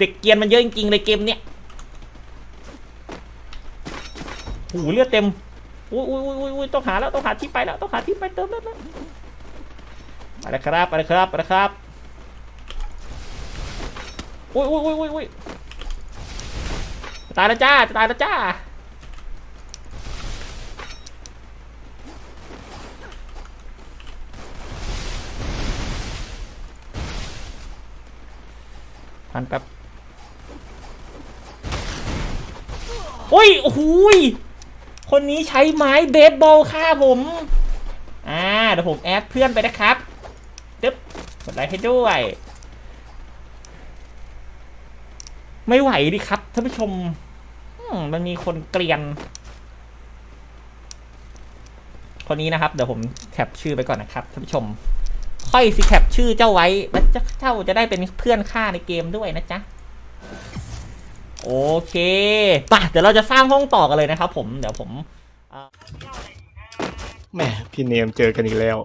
เด็กเกียนมันเยอะจริงๆเลยเกมเนี้ยโอ้โหเลือดเต็มอุ้ยอุ้ยอุ้ยอุ้ยอุ้ยต้องหาแล้วต้องหาที่ไปแล้วต้องหาที่ไปเติมเลือดแล้วไปแล้วครับไปแล้วครับไปแล้วครับอุ้ยอุ้ยอุ้ยอุ้ยอุ้ยตายแล้วจ้าตายแล้วจ้าพันแป๊บ อุ้ยโอ้โหยคนนี้ใช้ไม้เบสบอลฆ่าผม อ่าเดี๋ยวผมแอดเพื่อนไปนะครับจึ๊บกดไลค์ให้ด้วย ไม่ไหวดิครับท่านผู้ชมมมันมีคนเกลียน คนนี้นะครับ เดี๋ยวผมแคปชื่อไปก่อนนะครับท่านผู้ชม ค่อยสิแคปชื่อเจ้าไว้แล้วเจ้าจะได้เป็นเพื่อนข้าในเกมด้วยนะจ๊ะ โอเคป่ะเดี๋ยวเราจะสร้างห้องต่อกันเลยนะครับผม เดี๋ยวผมแหมพี่เนมเจอกันอีกแล้ว